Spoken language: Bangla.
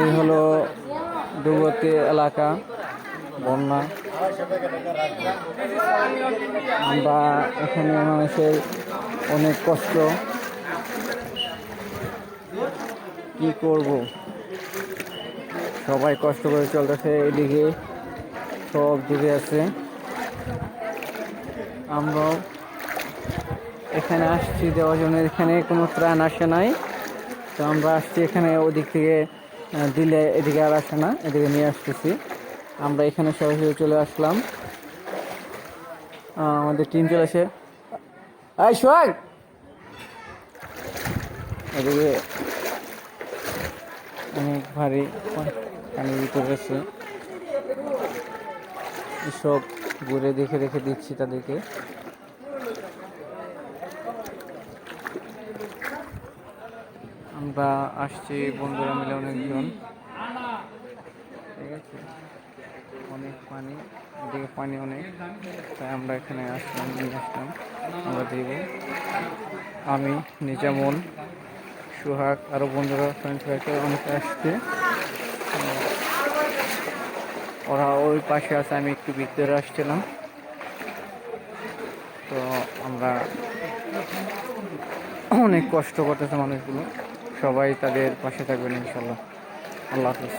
এই হলো ডুবতি এলাকা, বন্যা। আমরা এখানে মানুষের অনেক কষ্ট। কি করব? সবাই কষ্ট করে চলতেছে এদিকে, সব ডুবে আছে। আমরাও এখানে আসছি, দেওয়ার জন্য এখানে কোনো ত্রাণ আসে নাই। তো আমরা আসছি এখানে ওদিক থেকে দিলে এদিকে আর আসে না, এদিকে নিয়ে আসতেছি। আমরা এখানে সরাসরি চলে আসলাম। আমাদের টিম চলে আসে। আই সোহাগ! এদিকে অনেক ভারী পানির ভিতরে আছে সব ঘুরে দেখে রেখে দিচ্ছি তাদেরকে। আমরা আসছি, বন্ধুরা মিলে অনেকজন। ঠিক আছে? অনেক পানি, এদিকে পানি অনেক, তাই আমরা এখানে আসলাম, নিয়ে আসলাম, আমরা দেব আমি নিজামন সুহাগ আরও বন্ধুরা ফ্রেন্ড ফ্রেন্ডে অনেকে আসছে। ওরা ওই পাশে আছে, আমি একটু ভিতরে আসছিলাম। তো আমরা অনেক কষ্ট করতেছে মানুষগুলো। সবাই তাদের পাশে থাকবেন ইনশাল্লাহ। আল্লাহ হাফিজ।